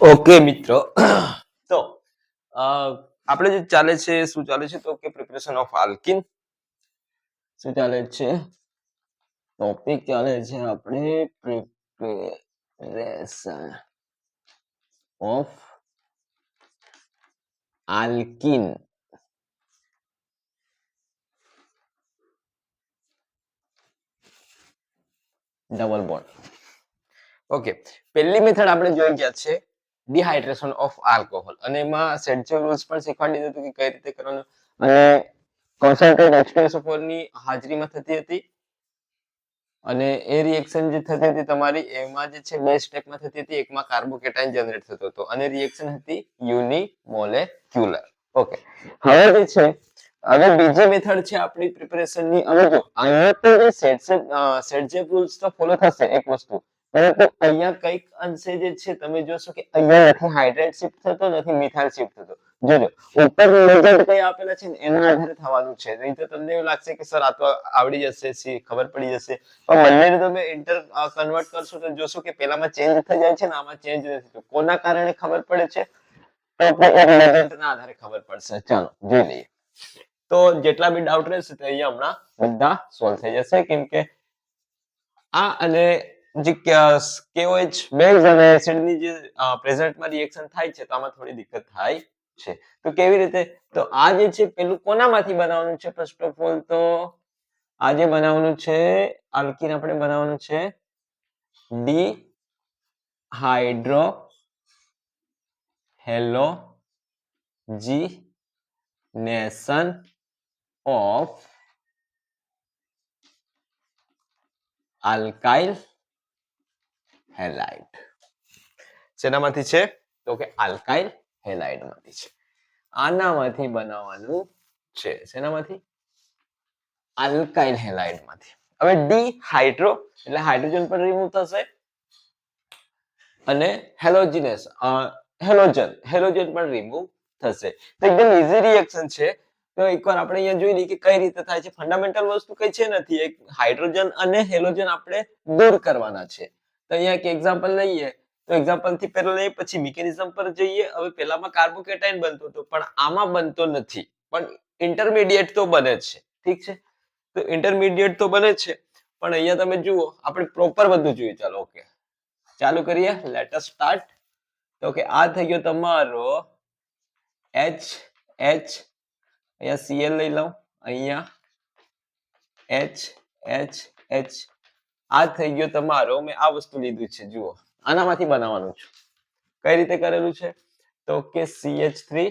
Okay મિત્રો. તો અ, આપણે જે ચાલે છે શું ચાલે છે તો કે પ્રિપરેશન ઓફ આલ્કિન શું ચાલે છે? ટોપિક ચાલે છે આપણે preparation of alkene double bond okay પહેલી મેથડ આપણે જોઈ ગયા છે. ડિહાઇડ્રેશન ઓફ આલ્કોહોલ અને એમાં સેન્ચુઅલ રૂલ્સ પણ શીખવાડી દીધું કે કઈ રીતે કરવાનું. અને કોન્સન્ટ્રેટ એક્સપ્રેસની હાજરીમાં થતી હતી. અને એ રિએક્શન જે થતી હતી તમારી, એમાં જે છે બે સ્ટેપમાં થતી હતી. એકમાં કાર્બોકેટાઇન જનરેટ થતો હતો. અને રિએક્શન હતી યુનિમોલેક્યુલર ઓકે હવે જે છે, હવે બીજી મેથડ છે આપણી પ્રિપેરેશનની ની. હવે જો, અહીંયા તો જે સેટજેપ રૂલ્સ તો ફોલો થશે એક વસ્તુ. પરંતુ અહીંયા કંઈક અંશે જે છે, તમે જોશો કે અહીંયા નથી, હાઇડ્રેટ શિફ્ટ થતો નથી, મિથાઇલ શિફ્ટ થતો. જોજો, ઉપર રિઝલ્ટ કઈ આપેલા છે ને, એના આધારે થવાનું છે. નહીં તો તમને એવું લાગશે કે, સર, આ તો આવડી જશે સી ખબર પડી જશે. પણ બંનેને તમે ઇન્ટર કન્વર્ટ કરશો તો જોશો કે પેલામાં ચેન્જ થઈ જાય છે ને, આમાં ચેન્જ નથી થતો. કોના કારણે ખબર પડે છે? તો આપણે રિઝલ્ટના આધારે ખબર પડશે. ચાલો, જોઈ લઈએ. તો જેટલા બી ડાઉટ રહેશે તે અહીંયા હમણાં બધા સોલ્વ થઈ જશે. કેમ કે આ અને જે કેઓએચ બેઝ અને એસિડની જે પ્રેઝન્ટમાં રિએક્શન થાય છે, તો આમાં થોડી દિક્કત થાય છે. તો કેવી રીતે? તો આ જે છે, પેલું કોનામાંથી બનાવવાનું છે? ફર્સ્ટ ઓફ ઓલ તો આ જે બનાવવાનું છે, આલ્કીન આપણે બનાવવાનું છે dehydrohalogenation of alkyl halide. શેનામાંથી છે? તો કે આલ્કાઇલ હેલાઇડમાંથી છે. આનામાંથી બનાવવાનું છે. શેનામાંથી? આલ્કાઇલ હેલાઇડમાંથી હવે ડી હાઇડ્રો એટલે હાઇડ્રોજન પણ રિમૂવ થશે. અને હેલોજિનસ હેલોજન હેલોજન પણ રિમૂવ થશે. તો એકદમ ઈઝી રિએક્શન છે. તો એકવાર આપણે અહીંયા જોઈ લઈએ કે કઈ રીતે થાય છે. ફંડામેન્ટલ વસ્તુ કઈ છે નથી. એક હાઇડ્રોજન અને હેલોજન આપણે દૂર કરવાના છે. તો અહીંયા એક એક્ઝામ્પલ લઈએ, તો એક્ઝામ્પલથી પહેલા લઈએ, પછી મિકેનિઝમ પર જઈએ. હવે પહેલામાં કાર્બોકેટાઇન બનતો હતો, પણ આમાં બનતો નથી. પણ ઇન્ટરમીડિયેટ તો બને છે. ઠીક છે? તો ઇન્ટરમીડિયેટ તો બને છે. પણ અહીંયા તમે જુઓ, આપણે પ્રોપર બધું જોઈએ. ચાલો ઓકે ચાલુ કરીએ. લેટ અસ સ્ટાર્ટ તો કે આ થઈ ગયો તમારો એચ એચ અહીંયા સીએલ લઈ લઉં. અહીંયા એચ એચ એચ આ થઈ ગયો તમારો, મેં આ વસ્તુ લીધું છે, જુઓ, આનામાંથી બનાવવાનું છે. કઈ રીતે કરેલું છે? તો કે CH three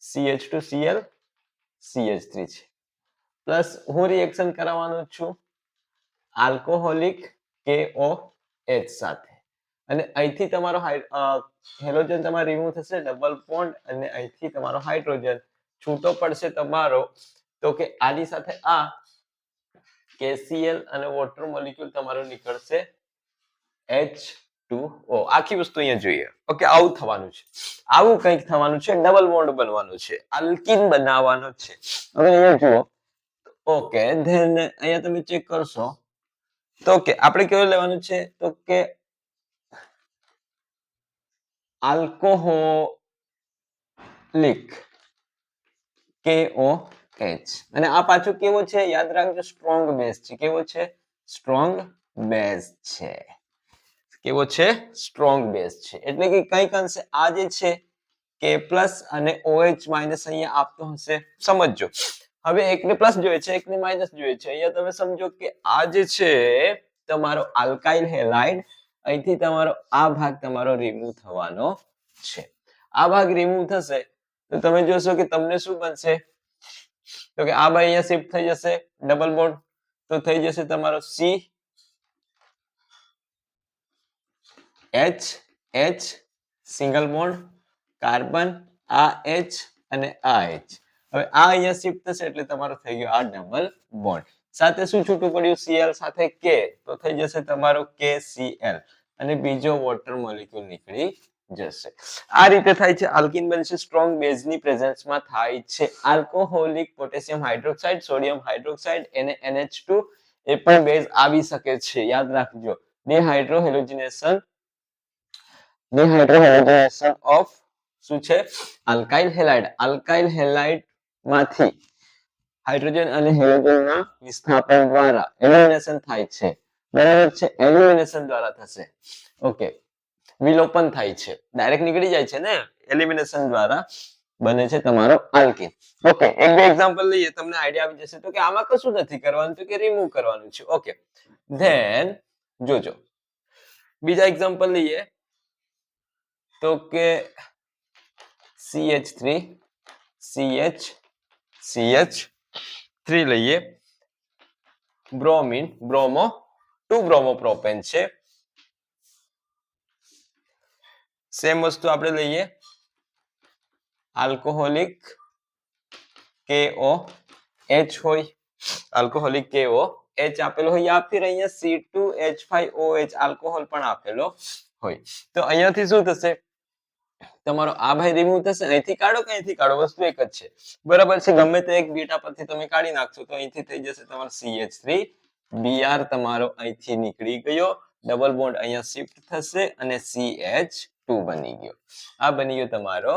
CH two Cl CH three છે. પ્લસ હું રિએક્શન કરાવવાનું છું આલ્કોહોલિક કેઓ એચ સાથે. અને અહીંથી તમારો હેલોજન તમારો રિમૂવ થશે ડબલ બોન્ડ અને અહીંથી તમારો હાઇડ્રોજન છૂટો પડશે તમારો. તો કે આની સાથે આ KCl અને વોટર મોલિક્યુલ તમારો નીકળશે H2O આખી વસ્તુ અહીંયા જોઈએ. ઓકે, આવું થવાનું છે. આવું કંઈક થવાનું છે, ડબલ બોન્ડ બનવાનું છે આલ્કિન બનાવવાનો છે. હવે અહીંયા જુઓ. ઓકે, ધેન અહીંયા તમે ચેક કરશો. તો કે આપણે કેવું લેવાનું છે? તો કે આલ્કોહોલિક KO એચ અને આ પાછું કેવો છે? યાદ રાખજો સ્ટ્રોંગ બેઝ છે. કેવો છે? સ્ટ્રોંગ બેઝ છે. કેવો છે? સ્ટ્રોંગ બેઝ છે. એટલે કે કંઈક અંશે આ જે છે કે પ્લસ અને OH માઇનસ અહીંયા આપતો હશે. સમજજો. હવે એકને પ્લસ જોઈએ છે, એકને માઇનસ જોઈએ છે. અહીંયા તમે સમજો કે આ જે છે, તમારો આલ્કાઇલ હેલાઇડ અહીંથી તમારો આ ભાગ તમારો રિમૂવ થવાનો છે. આ ભાગ રિમૂવ થશે, તો તમે જોશો કે તમને શું બનશે? તો કે આ ભાઈ અહીંયા શિફ્ટ થઈ જશે ડબલ બોન્ડ તો થઈ જશે તમારો C H H single bond carbon આ એચ અને આ એચ હવે આ અહીંયા શિફ્ટ થશે એટલે તમારો થઈ ગયો આ ડબલ બોન્ડ સાથે શું છૂટું પડ્યું? સીએલ સાથે કે તો થઈ જશે તમારો કે સીએલ અને બીજો વોટર મોલિક્યુલ નીકળી જશે. આ રીતે થાય છે. આલ્કિન બનશે. સ્ટ્રોંગ બેઝની પ્રેઝન્સમાં થાય છે. Alcoholic potassium hydroxide, sodium hydroxide એને NH2 એ પણ બેઝ આવી શકે છે. યાદ રાખજો. ડિહાઇડ્રોહેલોજિનેશન ડિહાઇડ્રોહેલોજિનેશન ઓફ શું છે? Alkyl halide. આલ્કાઇલ હેલાઇડમાંથી હાઇડ્રોજન અને હેલોજનના વિસ્થાપન દ્વારા એલિમિનેશન થાય છે. બરાબર છે? એલિમિનેશન દ્વારા થશે. ઓકે. વિલોપન થાય છે. ડાયરેક્ટ નીકળી જાય છે ને? એલિમિનેશન દ્વારા બને છે તમારો આલ્કિન ઓકે એક બે એક્ઝામ્પલ લઈએ, તમને આઈડિયા આવી જશે તો કે આમાં કશું નથી કરવાનું, તો કે રિમૂવ કરવાનું છે. ઓકે ધેન જોજો. બીજા એક્ઝામ્પલ લઈએ, તો કે CH3 CH CH થ્રી લઈએ. Bromine bromo two bromo propane છે. સેમ વસ્તુ આપણે લઈએ. આલ્કોહોલિક કે ઓ એચ હોય. આલ્કોહોલિક કે ઓ એચ આપેલો હોય. યા ફિર અહીંયા C2H5OH આલ્કોહોલ પણ આપેલો હોય. તો અહીંયાથી શું થશે? તમારો આ ભાઈ રિમૂવ થશે. અહીંથી કાઢો કે અહીંથી કાઢો? વસ્તુ એક જ છે. બરાબર છે? ગમે તે એક બીટા પરથી તમે કાઢી નાખશો તો અહીંથી થઈ જશે તમારો CH3 બીઆર તમારો અહીંથી નીકળી ગયો. ડબલ બોન્ડ અહીંયા શિફ્ટ થશે અને CH2 બની ગયો આ બની ગયો તમારો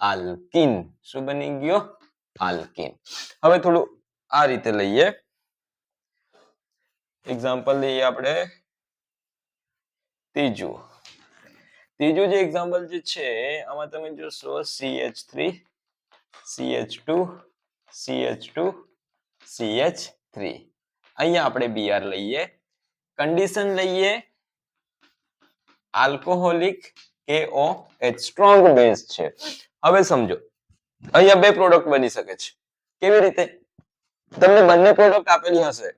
આલ્કીન શું બની ગયો આલ્કીન હવે થોડું આ રીતે લઈએ એક્ઝામ્પલ લઈએ આપણે ત્રીજું ત્રીજું જે એક્ઝામ્પલ જે છે આમાં તમે જોશો CH3 CH2 CH2 CH3 અહીંયા આપણે Br લઈએ કન્ડિશન લઈએ alcoholic KO H strong base છે. હવે સમજો, અહીંયા બે પ્રોડક્ટ બની શકે છે. કેવી રીતે? તમને બંને પ્રોડક્ટ આપેલી હશે.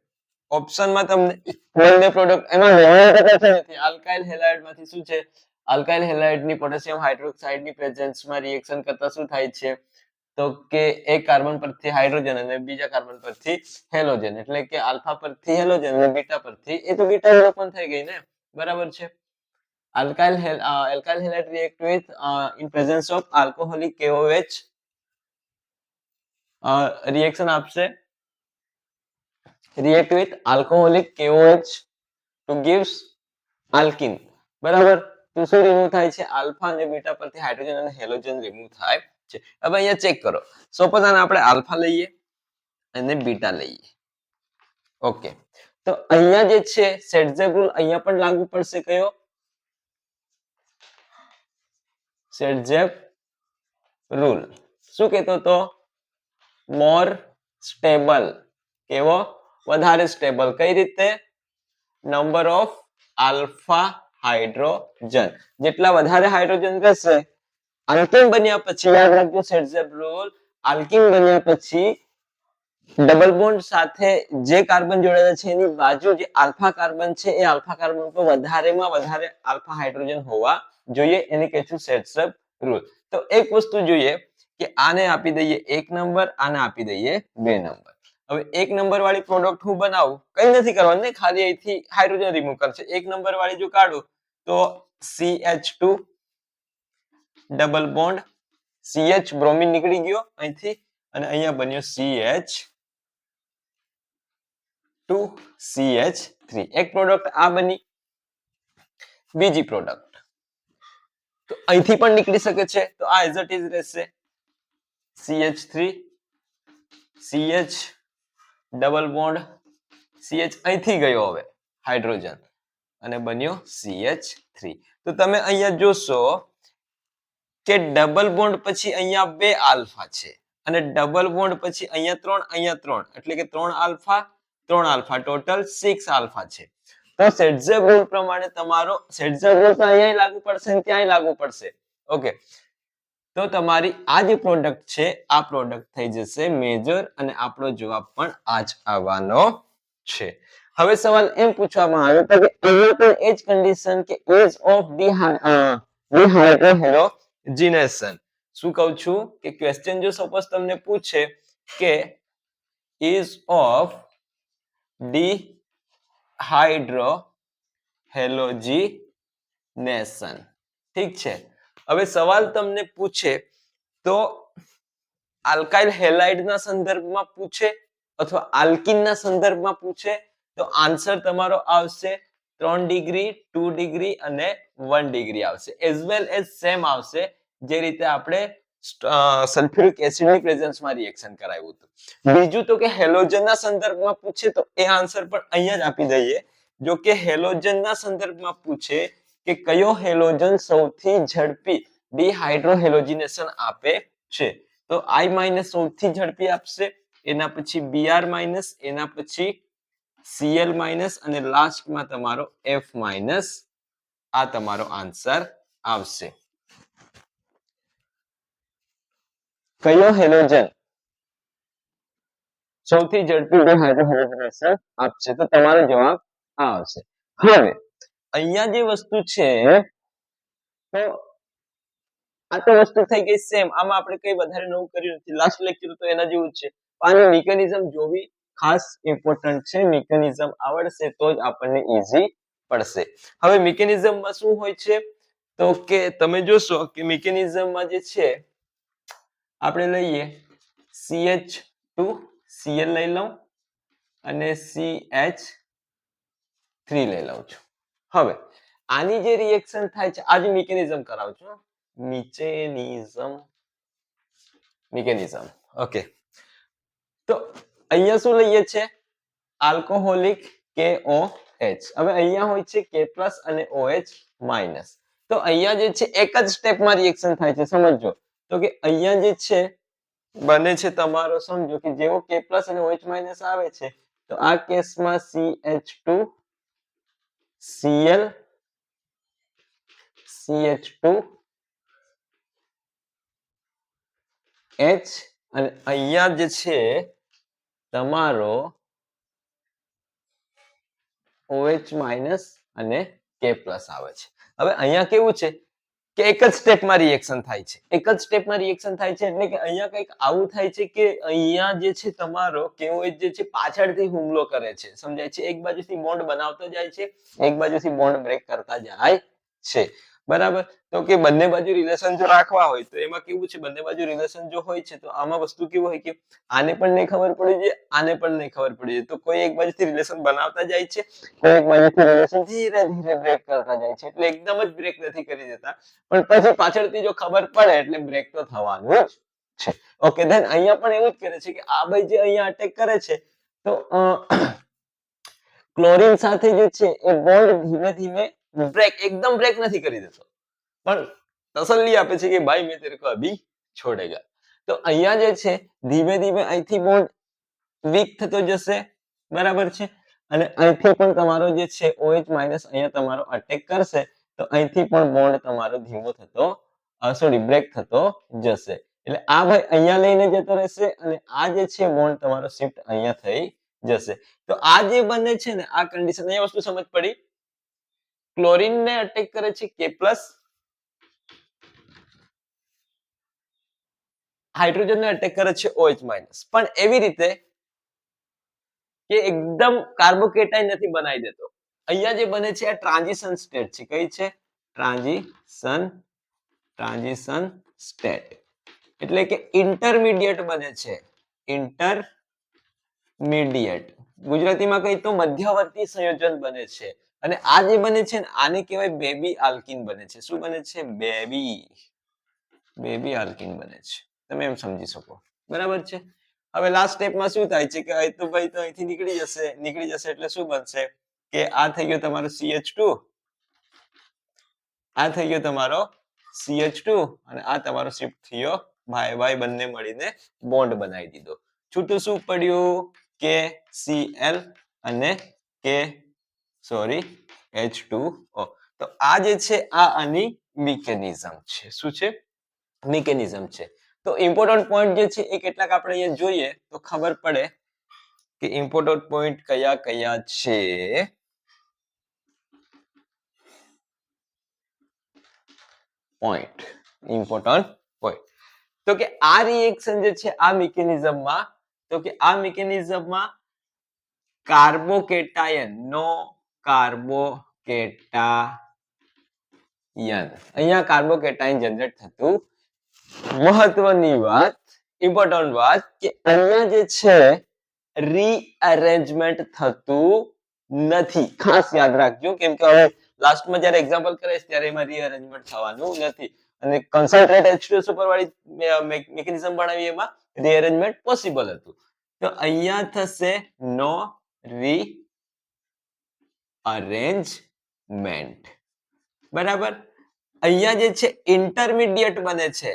ઓપ્શનમાં તમને બંને પ્રોડક્ટ એમાં લેવાની તો કશું નથી આલ્કાઇલ હેલાઇડમાંથી શું છે? આલ્કાઇલ હેલાઇડની પોટેશિયમ હાઇડ્રોક્સાઇડની પ્રેઝન્સમાં રિએક્શન કરતા શું થાય છે? તો કે એક કાર્બન પરથી હાઇડ્રોજન અને બીજા કાર્બન પરથી હેલોજન એટલે કે આલ્ફા પરથી હેલોજન અને બીટા પરથી, એ તો બીટા વિલોપન થઈ ગઈ ને? બરાબર છે? Alkyl uh, alkyl halide react with uh, in presence of alcoholic KOH uh, reaction આપશે react with alcoholic KOH to gives alkene બરાબર તો શું રિમૂવ થાય છે આલ્ફા અને બીટા પરથી હાઇડ્રોજન અને હેલોજન રિમૂવ થાય છે હવે અહીંયા ચેક કરો સપોઝ આને આપણે આલ્ફા લઈએ અને બીટા લઈએ ઓકે તો અહીંયા જે છે સેટઝેબ અહીંયા પણ લાગુ પડશે કયો સેટઝેપ રૂલ શું કહેતો તો મોર સ્ટેબલ કેવો? વધારે સ્ટેબલ કઈ રીતે? નંબર ઓફ આલ્ફા હાઇડ્રોજન જેટલા વધારે હાઇડ્રોજન રહેશે આલ્કીન બન્યા પછી, યાદ રાખજો સેટઝેપ રૂલ આલ્કીન બન્યા પછી ડબલ બોન્ડ સાથે જે કાર્બન જોડાયેલા છે, એની બાજુ જે આલ્ફા કાર્બન છે, એ આલ્ફા કાર્બન પર વધારેમાં વધારે આલ્ફા હાઇડ્રોજન હોવા જોઈએ, એને કહેશું સેટસઅપ રૂલ. તો એક વસ્તુ જોઈએ કે આને આપી દઈએ એક નંબર, આને આપી દઈએ બે નંબર. હવે એક નંબર વાળી પ્રોડક્ટ હું બનાવું? કઈ નથી કરવાનું ખાલી અહીંથી હાઇડ્રોજન રિમૂવ કરશે. એક નંબર વાળી જો કાઢું, તો CH2 double bond CH bromine નીકળી ગયો અહીંથી, અને અહીંયા બન્યો CH ટુ CH3 એક પ્રોડક્ટ આ બની, બીજી પ્રોડક્ટ તો અહીંથી પણ નીકળી શકે છે. તો આ એઝ ઇટ ઇઝ રહેશે. CH3 CH double bond CH અહીંથી ગયો હવે હાઇડ્રોજન અને બન્યો CH3 તો તમે અહીંયા જોશો કે ડબલ બોન્ડ પછી અહીંયા બે આલ્ફા છે અને ડબલ બોન્ડ પછી અહીંયા ત્રણ અહીંયા ત્રણ. એટલે કે ત્રણ આલ્ફા ત્રણ આલ્ફા. ટોટલ સિક્સ આલ્ફા છે. તો સેટઝેબ રૂલ પ્રમાણે તમારો સેટઝેબ રૂલ અહીંયા લાગુ પડશે ને ત્યાંય લાગુ પડશે. ઓકે તો તમારી આ જે પ્રોડક્ટ છે, આ પ્રોડક્ટ થઈ જશે મેજર અને આપણો જવાબ પણ આ જ આવવાનો છે. હવે સવાલ એમ પૂછવામાં આવ્યો તો કે અહીંયા પણ એ જ કન્ડિશન કે એજ ઓફ ડિહાઇડ્રોહેલોજિનેશન શું કહું છું? કે ક્વેશ્ચન જો સપોઝ તમને પૂછે કે is of dehydrohalogenation ઠીક છે. હવે સવાલ તમને પૂછે તો આલ્કાઇલ હેલાઇડના સંદર્ભમાં પૂછે અથવા આલ્કિનના સંદર્ભમાં પૂછે તો આન્સર તમારો આવશે ત્રણ ડિગ્રી, ટુ ડિગ્રી અને વન ડિગ્રી આવશે. એઝ વેલ એઝ સેમ આવશે જે રીતે આપણે સલ્ફ્યુરિક એસિડની પ્રેઝન્સમાં રિએક્શન કરાવ્યું હતું. બીજું તો કે હેલોજનના સંદર્ભમાં પૂછે તો એ આન્સર પણ અહીંયા જ આપી દઈએ. જો કે હેલોજનના સંદર્ભમાં પૂછે કે કયો હેલોજન સૌથી ઝડપી ડિહાઇડ્રોહેલોજિનેશન આપે છે? તો આઈ માઇનસ સૌથી ઝડપી આપશે, એના પછી બીઆર માઇનસ એના પછી સીએલ માઇનસ અને લાસ્ટમાં તમારો એફ માઇનસ આ તમારો આન્સર આવશે. કયો હેલોજન સૌથી ઝડપી આપશે. તો તમારો જવાબ આવશે. હવે, અહીંયા જે વસ્તુ છે, તો આ તો વસ્તુ થઈ ગઈ સેમ આમાં આપણે કઈ વધારે નવું કર્યું નથી. લાસ્ટ લેક્ચર તો એના જેવું જ છે. આની મિકેનિઝમ જોવી ખાસ ઇમ્પોર્ટન્ટ છે. મિકેનિઝમ આવડશે તો જ આપણને ઈઝી પડશે. હવે મિકેનિઝમમાં શું હોય છે? તો કે તમે જોશો કે મિકેનિઝમમાં જે છે આપણે લઈએ. CH ટુ Cl લઈ લઉં અને CH થ્રી લઈ લઉં છું. હવે, આની જે રિએક્શન થાય છે, આ જે મિકેનિઝમ કરાવું છું મિકેનિઝમ મિકેનિઝમ ઓકે તો અહીંયા શું લઈએ છે? આલ્કોહોલિક કે ઓ એચ હવે અહીંયા હોય છે K અને OH માઇનસ તો અહીંયા જે છે, એક જ સ્ટેપમાં રિએક્શન થાય છે સમજો તો કે અહીંયા જે છે, બને છે તમારો સમજો કે જેવો K અને OH માઇનસ આવે છે, તો આ કેસમાં CH2 Cl CH2 H અને અહીંયા જે છે, તમારો OH માઇનસ અને K પ્લસ આવે છે. હવે અહીંયા કેવું છે? કે એક જ સ્ટેપમાં રિએક્શન થાય છે. એક જ સ્ટેપમાં રિએક્શન થાય છે એટલે કે અહીંયા કંઈક આવું થાય છે કે અહીંયા જે છે તમારો KOH જે છે પાછળથી હુમલો કરે છે. સમજાય છે? એક બાજુથી બોન્ડ બનાવતો જાય છે, એક બાજુથી બોન્ડ બ્રેક કરતા જાય છે. બરાબર? તો કે બંને બાજુ રિલેશન જો રાખવા હોય, તો એમાં કેવું છે? બંને બાજુ રિલેશન જો હોય છે, તો આમાં વસ્તુ કેવું હોય કે આને પણ નહીં ખબર પડી જાય આને પણ નહીં ખબર પડી જાય તો કોઈ એક બાજુથી રિલેશન બનાવતા જાય છે, કોઈ એક બાજુથી રિલેશન ધીરે ધીરે બ્રેક કરતા જાય છે. એટલે એકદમ જ બ્રેક નથી કરી દેતા. પણ પછી પાછળથી જો ખબર પડે, એટલે બ્રેક તો થવાનું છે. ઓકે ધેન અહીંયા પણ એવું જ કરે છે કે આ ભાઈ જે અહીંયા અટેક કરે છે, તો ક્લોરીન સાથે જે છે, એ બોન્ડ ધીમે ધીમે બ્રેક એકદમ બ્રેક નથી કરી દેતો. પણ તસલ્લી આપે છે કે ભાઈ મેં તેરે કો અભી છોડેગા તો અહીંયા જે છે, ધીમે ધીમે અહીંથી બોન્ડ વીક થતો જશે, બરાબર છે? અને અહીંથી પણ તમારો જે છે OH માઇનસ અહીંયા તમારો અટેક કરશે, તો અહીંથી પણ બોન્ડ તમારો ધીમો થતો સોરી બ્રેક થતો જશે. એટલે આ ભાઈ અહીંયા લઈને જતો રહેશે અને આ જે છે બોન્ડ તમારો શિફ્ટ અહીંયા થઈ જશે. તો આ જે બને છે ને, આ કન્ડિશન એ વસ્તુ સમજ પડી? ક્લોરીન ને અટેક કરે છે કે પ્લસ હાઇડ્રોજન ને અટેક કરે છે ઓએચ માઇનસ પણ એવી રીતે કે એકદમ કાર્બોકેટાઇન નથી બનાવી દેતો. અહીંયા જે બને છે આ ટ્રાન્ઝિશન સ્ટેટ છે. કઈ છે? ટ્રાન્ઝિશન ટ્રાન્ઝિશન સ્ટેટ એટલે કે ઇન્ટરમીડિયેટ બને છે. ઇન્ટરમીડિયેટ ગુજરાતીમાં કહી તો મધ્યવર્તી સંયોજન બને છે. અને આ જે બને છે ને, આને કહેવાય બેબી આલ્કિન બને છે. શું બને છે? બેબી. બેબી આલ્કિન બને છે. તમે એમ સમજી શકો. બરાબર છે? હવે લાસ્ટ સ્ટેપમાં શું થાય છે કે અહીં તો ભાઈ તો અહીંથી નીકળી જશે. નીકળી જશે એટલે શું બનશે? કે આ થઈ ગયો તમારો CH2 આ થઈ ગયો તમારો CH2 અને આ તમારો શિફ્ટ થયો ભાઈ ભાઈ બંને મળીને બોન્ડ બનાવી દીધો. છૂટું શું પડ્યું? કે Cl અને કે સોરી H2O તો આ જે છે, આ આની મિકેનિઝમ છે. શું છે? મિકેનિઝમ છે. તો ઇમ્પોર્ટન્ટ પોઈન્ટ જે છે, એ કેટલાક આપણે અહીંયા જોઈએ તો ખબર પડે કે ઇમ્પોર્ટન્ટ પોઈન્ટ કયા કયા છે. પોઈન્ટ. Important point. તો કે આ રિએક્શન જે છે, આ મિકેનિઝમમાં, તો કે આ મિકેનિઝમમાં કાર્બોકેટાયન નો કાર્બોકેટાયન. અહીંયા કાર્બોકેટાયન જનરેટ થતું મહત્વની વાત ઇમ્પોર્ટન્ટ વાત કે અહીંયા જે છે રીઅરેન્જમેન્ટ થતું નથી. ખાસ યાદ રાખજો, કેમ કે હવે લાસ્ટમાં જ્યારે એક્ઝામ્પલ કરીશ, ત્યારે એમાં રીઅરેન્જમેન્ટ થવાનું નથી. અને કન્સન્ટ્રેટ H2 ઉપર વાળી મિકેનિઝમ બનાવી એમાં રીઅરેન્જમેન્ટ પોસિબલ હતું. તો અહીંયા થશે નો રી અરેન્જમેન્ટ બરાબર? અહીંયા જે છે ઇન્ટરમીડિયેટ બને છે.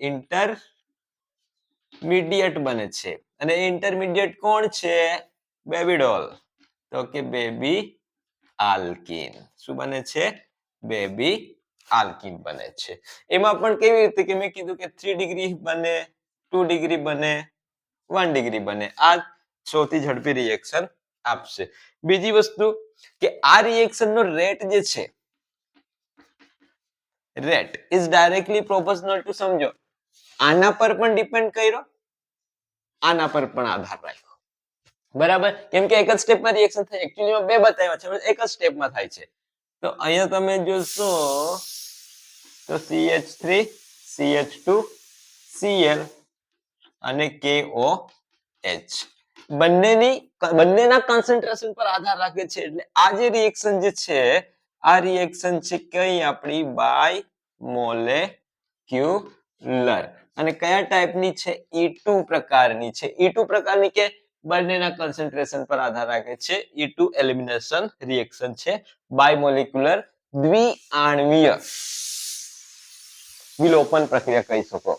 ઇન્ટરમીડિયેટ બને છે. અને ઇન્ટરમીડિયેટ કોણ છે? બેબી ડોલ તો કે બેબી આલ્કિન શું બને છે? બેબી આલ્કિન બને છે. એમાં પણ કેવી રીતે કે મેં કીધું કે થ્રી ડિગ્રી બને ટુ ડિગ્રી બને વન ડિગ્રી બને. આ સૌથી ઝડપી રિએક્શન આપશે. બીજી વસ્તુ કે આ રિએક્શન નો રેટ જે છે rate is directly proportional to સમજો આના પર પણ ડિપેન્ડ કર્યો, આના પર પણ આધાર રાખ્યો. બરાબર? કેમ કે એક જ સ્ટેપમાં રિએક્શન થાય એકચ્યુઅલીમાં બે બતાવ્યા છે એક જ સ્ટેપમાં થાય છે. તો અહીંયા તમે જોશો, તો CH3 CH2 Cl અને KOH બંનેની બંનેના કોન્સન્ટ્રેશન પર આધાર રાખે છે. એટલે આ જે રિએક્શન જે છે, આ રિએક્શન છે કઈ આપણી? બાય મોલેક્યુલર અને કયા ટાઈપની છે? E2 પ્રકારની છે. E2 પ્રકારની કે બંનેના કોન્સન્ટ્રેશન પર આધાર રાખે છે. E2 એલિમિનેશન રિએક્શન છે. બાય બાયમોલિક્યુલર દ્વિઆણવીય વિલોપન પ્રક્રિયા કહી શકો.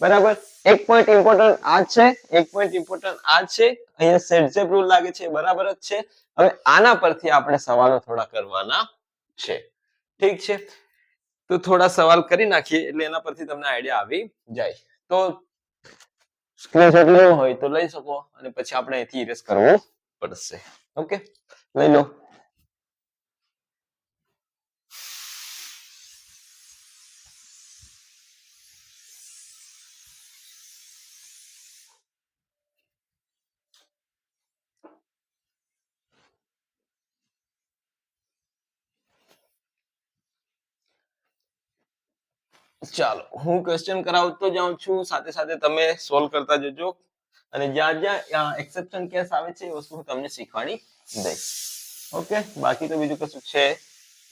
બરાબર? એક પોઈન્ટ ઇમ્પોર્ટન્ટ આ છે, એક પોઈન્ટ ઇમ્પોર્ટન્ટ આ છે. અહીંયા સેટઝેપ રૂલ લાગે છે બરાબર જ છે. હવે આના પરથી આપણે સવાલો થોડા કરવાના છે. ઠીક છે? તો થોડા સવાલ કરી નાખીએ એટલે એના પરથી તમને આઈડિયા આવી જાય. તો સ્ક્રીનશોટ લેવો હોય તો લઈ શકો અને પછી આપણે અહીંથી ઇરેઝ કરવું પડશે. ઓકે લઈ લો. ચાલો, હું ક્વેશ્ચન કરાવતો જાઉં છું. સાથે સાથે તમે સોલ્વ કરતા જજો. અને જ્યાં જ્યાં એક્સેપ્શન કેસ આવે છે એ વસ્તુ હું તમને શીખવાડી દઈશ. ઓકે બાકી તો બીજું કશું છે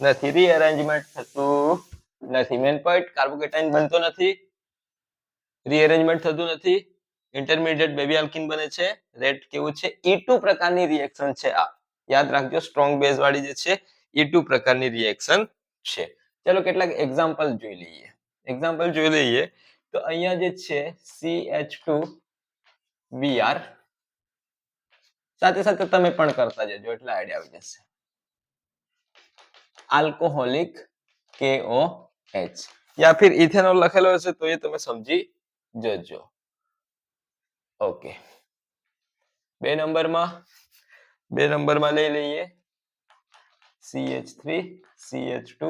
નથી. રીઅરેન્જમેન્ટ થતું નથી. મેન પોઈન્ટ કાર્બોકેટાઇન બનતો નથી. રીઅરેન્જમેન્ટ થતું નથી. ઇન્ટરમીડિયેટ બેબી આલ્કિન બને છે. રેટ કેવું છે? E2 પ્રકારની રિએક્શન છે આ. યાદ રાખજો સ્ટ્રોંગ બેઝ વાળી જે છે E2 પ્રકારની રિએક્શન છે. ચલો, કેટલાક એક્ઝામ્પલ જોઈ લઈએ. એક્ઝામ્પલ જોઈ લઈએ. તો અહીંયા જે છે CH2 Br સાથે સાથે તમે પણ કરતા જજો, એટલે આઈડિયા આવી જશે. આલ્કોહોલિક KOH યા ફિર ઇથેનોલ લખેલો હશે તો એ તમે સમજી જજો. ઓકે બે નંબરમાં બે નંબરમાં લઈ લઈએ. CH3 CH2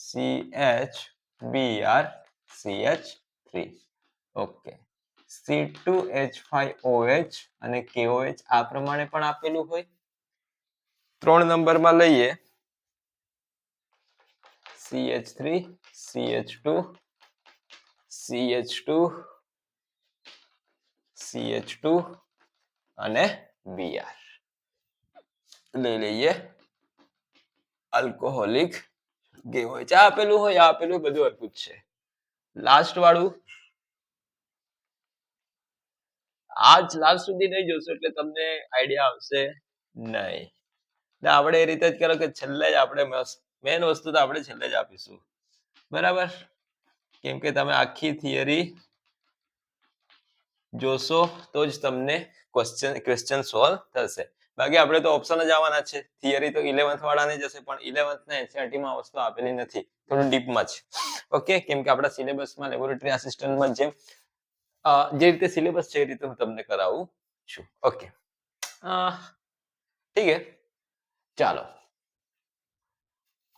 CH Br CH3 okay C2H5OH અને KOH આ પ્રમાણે પણ આપેલું હોય. ત્રણ નંબરમાં લઈએ. CH3 CH2 CH2 CH2 અને Br લઈ લઈએ. આલ્કોહોલિક કે હોય, ચા આપેલું હોય, આ આપેલું બધું હરખું છે. લાસ્ટ વાળું. આજ લાસ્ટ સુધી નહીં જોશો એટલે તમને આઈડિયા આવશે નહીં. ને આપણે એ રીતે જ કરો કે છેલ્લે જ આપણે મેન વસ્તુ તો આપણે છેલ્લે જ આપીશું. બરાબર? કેમ કે તમે આખી થિયરી જોશો તો જ તમને ક્વેશ્ચન ક્વેશ્ચન સોલ્વ થશે. બાકી આપણે તો ઓપ્શન જ આવવાના છે. થિયરી તો ઇલેવન્થ વાળાને જશે પણ ઇલેવન્થ ને એનસીઆરટી માં વસ્તુ આપેલી નથી. થોડું ડીપમાં છે ઓકે કેમ કે આપણા સિલેબસમાં લેબોરેટરી આસિસ્ટન્ટમાં જેમ જે રીતે સિલેબસ છે એ રીતે હું તમને કરાવું છું. ઓકે ઠીક છે? ચાલો.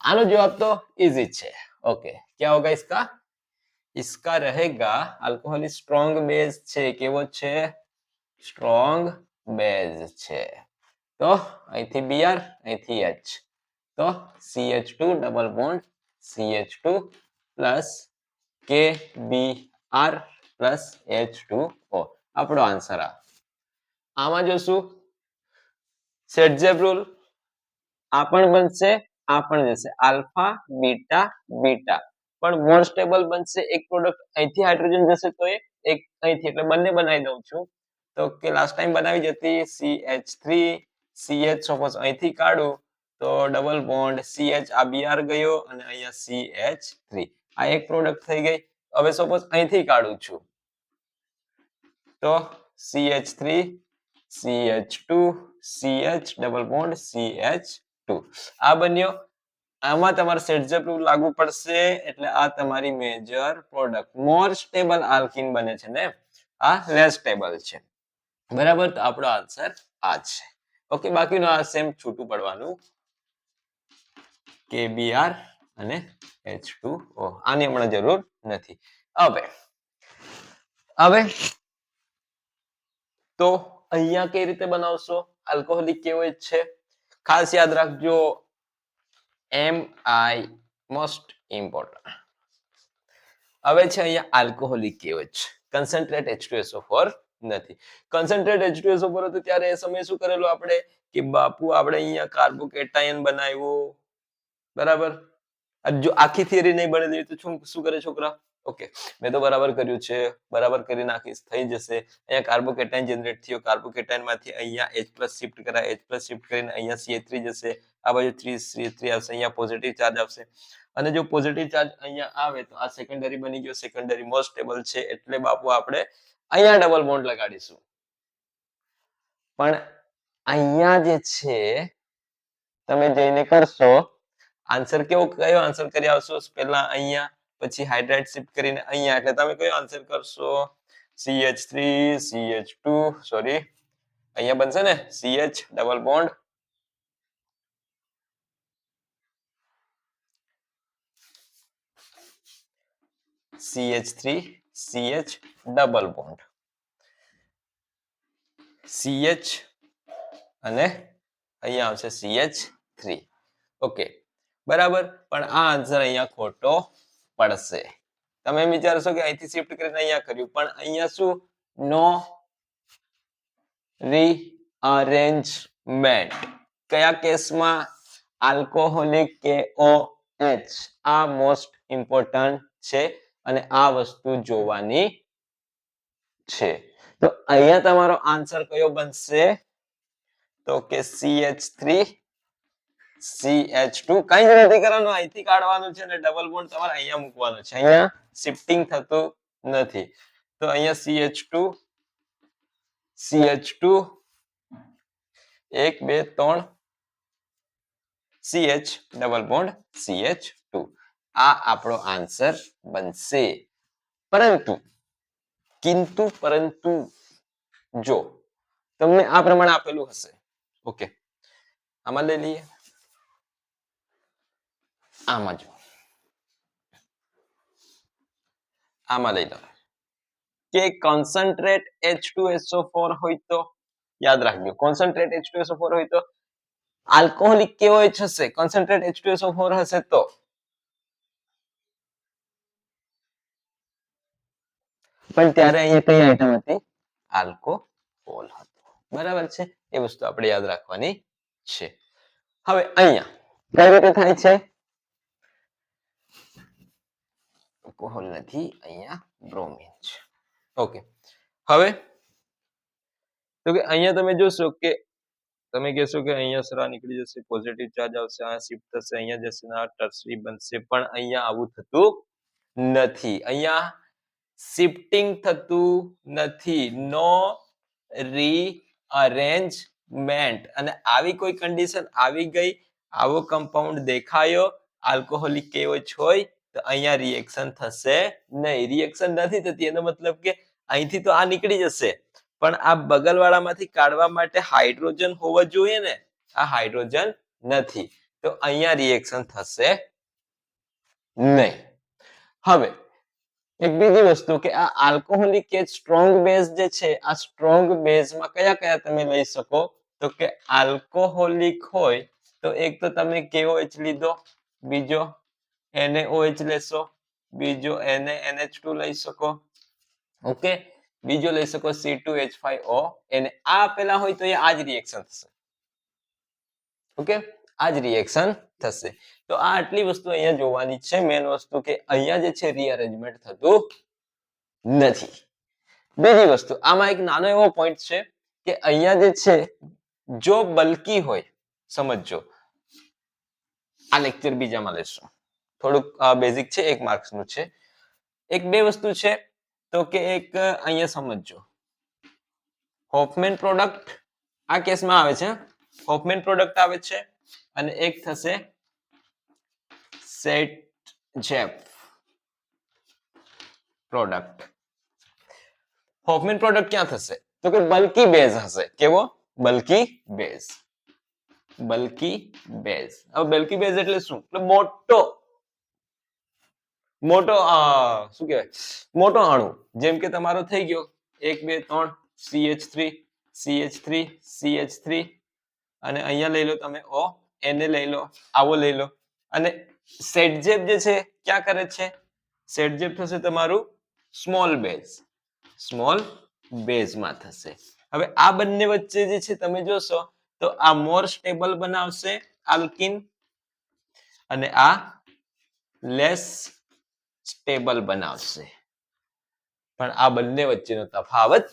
આનો જવાબ તો ઇઝી છે. ઓકે ક્યાં હોગા ઇસકા? ઇસકા રહેગા. આલ્કોહોલી સ્ટ્રોંગ બેઝ છે. કેવો છે? સ્ટ્રોંગ બેઝ છે. તો અહીંથી Br અહીંથી એચ તો CH2 double bond CH2 plus કે B R plus H two O આપણો આન્સર આ. આમાં જોશું સેટજેબ રૂલ આ પણ બનશે, આ પણ જશે. Alpha, beta beta. પણ મોર સ્ટેબલ બનશે એક પ્રોડક્ટ અહીંથી હાઇડ્રોજન જશે તો એ એક અહીંથી. એટલે બંને બનાવી દઉં છું. તો કે લાસ્ટ ટાઈમ બનાવી જતી CH3 CH સપોઝ અહીંથી કાઢું, તો ડબલ બોન્ડ CH આ Br ગયો અને અહીંયા CH3 આ એક પ્રોડક્ટ થઈ ગઈ. હવે સપોઝ અહીંથી કાઢું છું. તો CH3 CH2 CH double bond CH2 આ બન્યો. આમાં તમારે સેટઝપ રૂલ લાગુ પડશે, એટલે આ તમારી major product more stable alkene બને છે ને? આ લેસ સ્ટેબલ છે. બરાબર? તો આપણો આન્સર આ છે. ઓકે બાકીનું આ સેમ છૂટું પડવાનું. KBr અને H2O આની હમણાં જરૂર નથી. હવે હવે, તો અહીંયા કઈ રીતે બનાવશો? આલ્કોહોલિક કેવો છે? ખાસ યાદ રાખજો એમ આઈ મોસ્ટ ઇમ્પોર્ટન્ટ હવે છે અહીંયા આલ્કોહોલિક કેવો છે? કન્સન્ટ્રેટ H2SO4 નથી. કન્સન્ટ્રેટ H2SO4 હતું ત્યારે એ સમયે શું કરેલું આપણે? કે બાપુ, આપણે અહીંયા કાર્બોકેટાયન બનાવ્યું. બરાબર? જો આખી થિયરી નહીં બનેલી તો શું શું કરે છોકરા? ઓકે મેં તો બરાબર કર્યું છે. બરાબર કરી નાખીશ, થઈ જશે. અહીંયા કાર્બોકેટાઇન જનરેટ થયો. કાર્બોકેટાઇનમાંથી અહીંયા H શિફ્ટ કરાય. H શિફ્ટ કરીને અહીંયા CH3 જશે. આ બાજુ 3 CH3 આવશે. અહીંયા પોઝિટિવ ચાર્જ આવશે. અને જો પોઝિટિવ ચાર્જ અહીંયા આવે તો આ સેકન્ડરી બની ગયો. સેકન્ડરી મોસ્ટ સ્ટેબલ છે. એટલે બાપુ, આપણે અહીંયા ડબલ બોન્ડ લગાડીશું. પણ અહીંયા જે છે, તમે જઈને કરશો આન્સર કેવો, કયો આન્સર કરી આવશો? પહેલા અહીંયા, પછી હાઇડ્રાઇડ શિફ્ટ કરીને અહીંયા. એટલે તમે કયો આન્સર કરશો? CH3 CH2 સોરી અહીંયા બનશે ને? CH double bond CH3 CH double bond CH અને અહીંયા આવશે CH3 ઓકે બરાબર? પણ આ આન્સર અહીંયા ખોટો પડશે. તમે વિચારશો કે અહીંથી શિફ્ટ કરીને અહીંયા કર્યું, પણ અહીંયા શું? નો રીઅરેન્જમેન્ટ કયા કેસમાં? આલ્કોહોલિક એચ આ મોસ્ટ ઇમ્પોર્ટન્ટ છે. અને આ વસ્તુ જોવાની છે. તો અહીંયા તમારો આન્સર કયો બનશે? તો કે CH3 CH2 કઈ જ નથી કરવાનું, અહીંથી કાઢવાનું છે અને ડબલ બોન્ડ તમારે અહીંયા મૂકવાનું છે. અહીંયા શિફ્ટિંગ થતું નથી. તો અહીંયા CH2 CH2 એક, બે, ત્રણ CH ડબલ બોન્ડ CH2 આ આપણો આન્સર બનશે. પરંતુ, કિંતુ પરંતુ, જો, તમને આ પ્રમાણે આપેલું હશે. ઓકે આમાં લઈ લઈએ. આમાં જો આમાં લઈ લો. કે કોન્સન્ટ્રેટ H2SO4 હોય તો, યાદ રાખજો કોન્સન્ટ્રેટ H2SO4 હોય તો આલ્કોહોલિક કેવો H હશે કોન્સન્ટ્રેટ H2SO4 હશે તો પણ ત્યારે અહીંયા કઈ આઈટમ હતી? આલ્કોહોલ હતો. બરાબર છે? એ વસ્તુ આપણે યાદ રાખવાની છે. હવે અહીંયા. કઈ રીતે થાય છે? આલ્કોહોલ નથી અહીંયા બ્રોમિન છે. ઓકે. હવે તો કે અહીંયા તમે જોશો કે તમે કહેશો કે અહીંયા સર નીકળી જશે પોઝિટિવ ચાર્જ આવશે આ શિફ્ટ થશે અહીંયા જશે આ ટર્સરી બનશે પણ અહીંયા આવું થતું નથી. અહીંયા શિફ્ટિંગ થતું નથી. નો રીઅરેન્જમેન્ટ. અને આવી કોઈ કન્ડિશન આવી ગઈ, આવો કમ્પાઉન્ડ દેખાયો આલ્કોહોલિક કેવો હોય, તો અહીંયા રિએક્શન થશે નહીં. રિએક્શન નથી થતી, એનો મતલબ કે અહીંથી તો આ નીકળી જશે. પણ આ બગલવાળામાંથી કાઢવા માટે હાઇડ્રોજન હોવો જોઈએ ને? આ હાઇડ્રોજન નથી. તો અહીંયા રિએક્શન થશે નહીં. હવે એક બીજી વસ્તુ કે આ આલ્કોહોલિક કે સ્ટ્રોંગ બેઝ જે છે, આ સ્ટ્રોંગ બેઝમાં કયા કયા તમે લઈ શકો? તો કે આલ્કોહોલિક હોય, તો એક તો તમે KOH લીધો, બીજો NaOH લેશો, બીજો NaNH2 લઈ શકો, ઓકે? બીજો લઈ શકો C2H5O એને આ પેલા હોય તો એ આ જ રિએક્શન થશે. ઓકે? આ જ રિએક્શન થશે. તો આ આટલી વસ્તુ અહીંયા જોવાની છે. મેન વસ્તુ કે અહીંયા જે છે રીઅરેન્જમેન્ટ થતું નથી. બીજી વસ્તુ, આમાં એક નાનો એવો પોઈન્ટ છે કે અહીંયા જે છે, જો બલકી હોય, સમજજો. આ લેક્ચર બીજામાં લેશું. થોડુંક બેઝિક છે, એક માર્ક્સનું છે. એક બે વસ્તુ છે, તો કે એક, અહીંયા સમજજો. હોફમેન પ્રોડક્ટ આ કેસમાં આવે છે. હોફમેન પ્રોડક્ટ આવે છે અને એક થશે Saytzeff product Hofmann product ક્યાં થશે? તો કે બલ્કી બેઝ હશે. કેવો? Bulky base. Bulky base. હવે બલ્કી બેઝ એટલે શું? એટલે મોટો. મોટો શું કહેવાય? મોટો અણુ. જેમ કે તમારો થઈ ગયો. એક, બે, ત્રણ CH three CH three CH three અને અહીંયા લઈ લો તમે ઓ એને લઈ લો, આવો લઈ લો. અને સેટજેપ જે છે, ક્યાં કરે છે? સેટજેપ થશે તમારું સ્મોલ બેઝ. સ્મોલ બેઝમાં થશે. હવે આ બંને વચ્ચે જે છે, તમે જોશો, તો આ મોર સ્ટેબલ બનાવશે આલ્કિન અને આ લેસ સ્ટેબલ બનાવશે. પણ આ બંને વચ્ચેનો તફાવત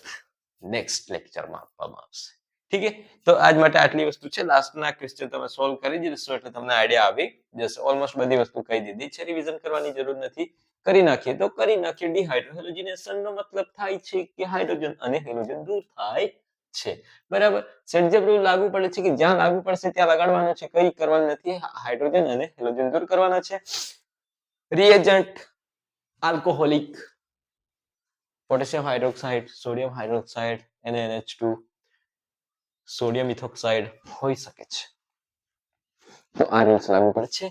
નેક્સ્ટ લેક્ચરમાં આપવામાં આવશે. ઠીક છે? તો આજ માટે આટલી વસ્તુ છે. લાસ્ટના ક્વેશ્ચન તમે સોલ્વ કરી દીધો એટલે તમને આઈડિયા આવી જશે. ઓલમોસ્ટ બધી વસ્તુ કહી દીધી. છે રિવિઝન કરવાની જરૂર નથી. કરી નાખીએ તો કરી નાખીએ. ડિહાઇડ્રોહેલોજિનેશન નો મતલબ થાય છે કે હાઇડ્રોજન અને હેલોજન દૂર થાય છે. બરાબર? સેટજેપ રૂલ લાગુ પડે છે કે જ્યાં લાગુ પડશે ત્યાં લગાડવાનો છે? કઈ કરવાનું નથી. હાઇડ્રોજન અને હેલોજન દૂર કરવાના છે. Reagent alcoholic potassium hydroxide sodium hydroxide NaNH2 sodium ethoxide હોઈ શકે છે. તો આ રૂલ્સ લાગુ પડે છે.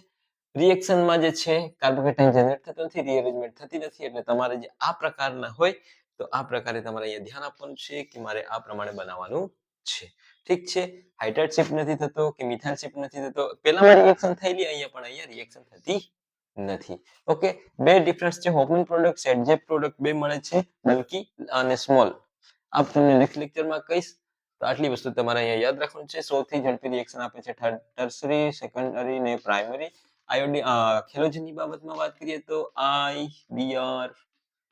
રિએક્શનમાં જે છે કાર્બોકેટાઇન જનરેટ થતો નથી રીઅરેન્જમેન્ટ થતી નથી, એટલે તમારે જે આ પ્રકારના હોય, તો આ પ્રકારે તમારે અહીંયા ધ્યાન આપવાનું છે કે મારે આ પ્રમાણે બનાવવાનું છે. ઠીક છે? હાઇડ્રેટ શિફ્ટ નથી થતો કે મિથાઇલ શિફ્ટ નથી થતો? પહેલામાં રિએક્શન થયેલી, અહીંયા પણ અહીંયા રિએક્શન થતી નથી. ઓકે? બે ડિફરન્સ છે. હોપમેન પ્રોડક્ટ સેટજેપ પ્રોડક્ટ બે મળે છે બલ્કી અને સ્મોલ. આપ તમને નેક્સ્ટ લેક્ચરમાં કહીશ તો આટલી વસ્તુ તમારે અહીંયા યાદ રાખવાનું છે. સૌથી ઝડપી રિએક્શન આપે છે ટર્સરી સેકન્ડરી ને પ્રાઇમરી આયોડી ખેલોજનની બાબતમાં વાત કરીએ તો આઈ બીઆર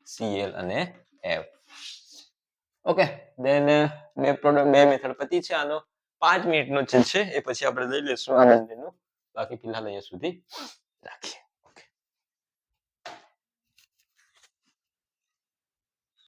સીએલ અને એફ ઓકે દેન બે પ્રોડક્ટ બે મેથડ પતી છે. આનો પાંચ મિનિટનો છે એ પછી આપણે લઈ લેશું આ બંનેનું બાકી ફિલહાલ અહીંયા સુધી રાખીએ.